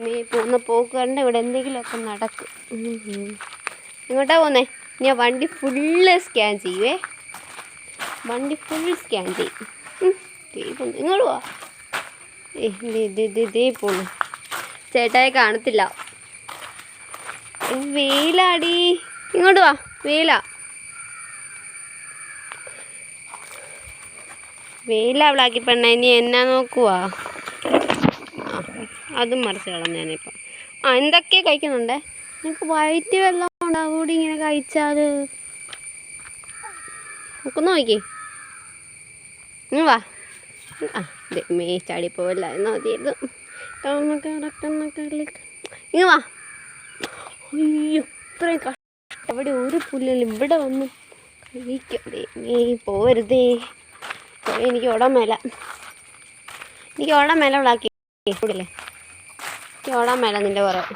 ഇനി പോകുന്ന പോക്ക് കണ്ട് ഇവിടെ എന്തെങ്കിലുമൊക്കെ നടക്കും. ഇങ്ങോട്ടാ പോന്നേ? ഞാൻ വണ്ടി ഫുള്ള് സ്കാൻ ചെയ്യുവേ. വണ്ടി ഫുൾ സ്കാൻ ചെയ്യും. ഉം, ദേ പോന്നു. ഇങ്ങോട്ട് പോവാ പോണു ചേട്ടായി കാണത്തില്ല. വെയിലാടി ഇങ്ങോട്ട് വാ. വെയിലാ വെയിലാ ബ്ലാക്കി പെണ്ണ. ഇനി എന്നാ നോക്കുവാ. അതും മറിച്ച് കളഞ്ഞാനിപ്പം ആ എന്തൊക്കെയാ കഴിക്കുന്നുണ്ടേ? നിങ്ങൾക്ക് വയറ്റ് വെള്ളം ഉണ്ടാവും കൂടി ഇങ്ങനെ കഴിച്ചാൽ നമുക്ക് നോക്കി. വാ. ആ മേ ചാടി പോവല്ല? എന്നാ മതിയായിരുന്നു ഇങ്ങ് വാ. അയ്യോ ഇത്രയും കഷ്ടം. അവിടെ ഒരു പുല്ലിലും ഇവിടെ വന്ന് കഴിക്കേ. മേ പോവരുതേ. എനിക്ക് ഓടാൻ മേല എനിക്ക് ഓടാൻ മേല കൂടില്ലേ ഓടാൻ മേല നിന്റെ പുറം